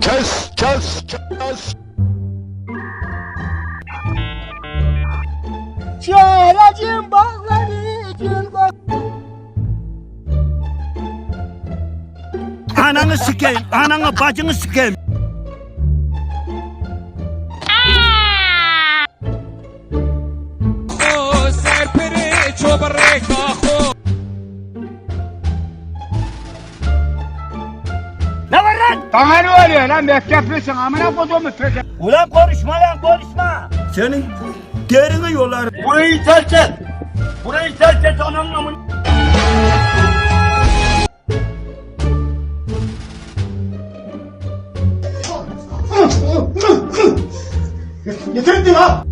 Kes, kes, kes. Çağıracağım bağları gül bak. Ananı sikeyim, ananı bacını sikeyim. Ne var lan? Bana ne oluyor lan mekteplisin amına kodumu çocuğu. Ulan konuşma lan konuşma. Senin derini yolar. Burayı terk et. Burayı terk et ananın amını. Getirdin ha.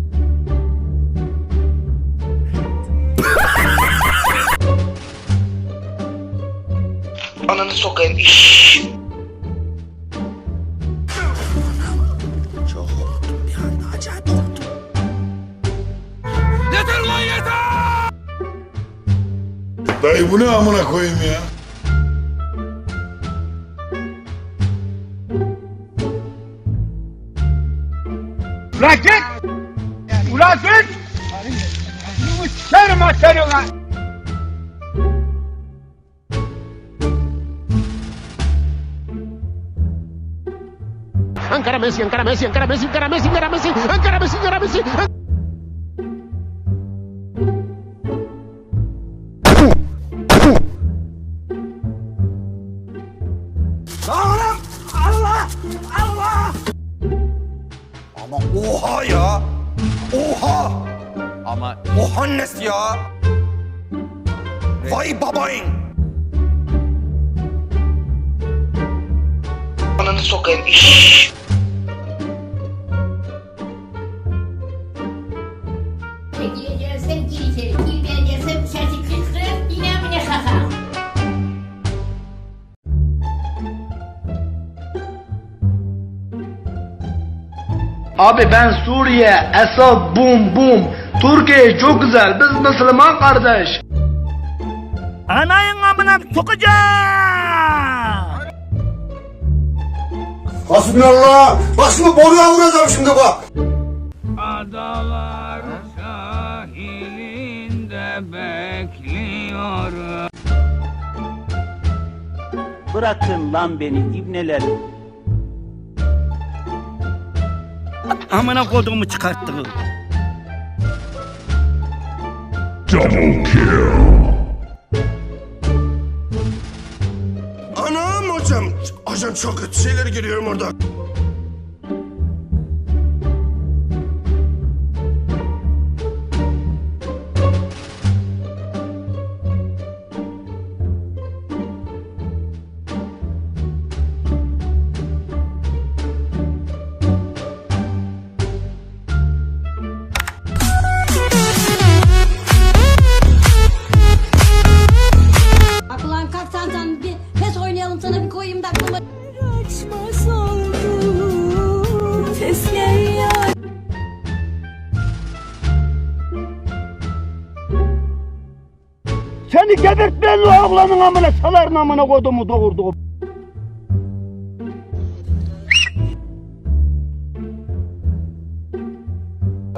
Ananı sokayım. İşşş. Dayı bu ne amına koyayım ya? Ulan git. Ulan git. Bunu sikerim ha seni ulan. Ankara Messi, Ankara Messi, Ankara Messi, Ankara Messi, Ankara Messi, Ankara Messi, Ankara Messi. Allah! Allah! Allah! Ama oha ya. Oha. Ama oha nesi ya? Vay babayın. Ananı sokayım. İşşş. Gireceğim, gir içeri. Girmeyeceğim, içerisi kırk kırk. Abi ben Suriye, Esad bum bum. Türkiye çok güzel, biz Müslüman kardeş. Anayın amına sokacağım. Hasbinallah. Başımı boruya vuracağım şimdi bak. Adalar sahilinde bekliyorum. Bırakın lan beni ibneler. Amına koduğumu çıkarttı. Anam hocam. Hocam çok kötü şeyler görüyorum orada. Seni gebertmeyen o ablanın amına saların amına koduğumu doğurdu.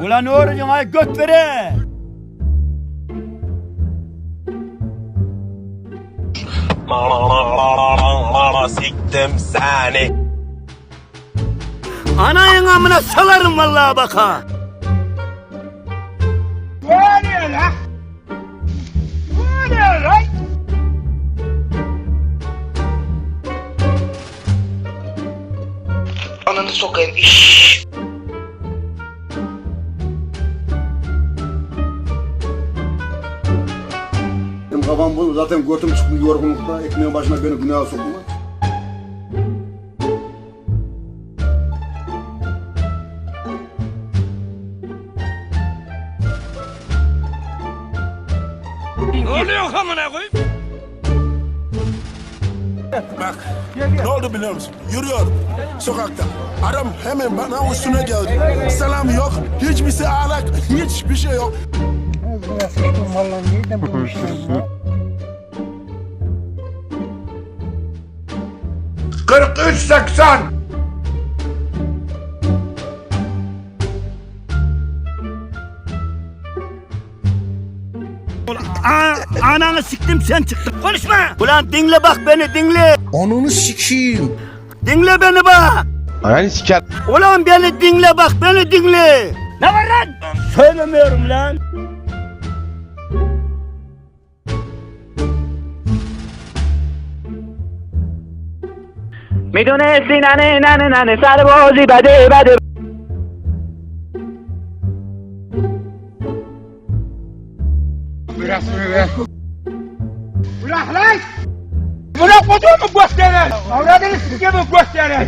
Ulan ne ay göt vere. Siktim seni. Anayın amına salarım vallahi baka. Ananı sokayım. İşşş. Benim kafam bu. Zaten götüm çıktı yorgunlukta. Ekmeğin başına beni günaha sokma. Ne oluyor amına koyayım? Bak ne oldu biliyor musun? Yürüyor sokakta. Adam hemen bana üstüne geldi. Selam yok, hiçbir şey alak, hiçbir şey yok. Ben sıktım vallahi neyden Aa, ananı siktim sen çıktın. Konuşma. Ulan dinle bak beni dinle. Ananı sikeyim. Dinle beni bak. Ananı siker. Ulan beni dinle bak beni dinle. Ne var lan? Söylemiyorum lan. میدونستی ننه ننه ننه سر بازی بده بده Vous n'avez pas de bois de terre Vous n'avez pas de bois de terre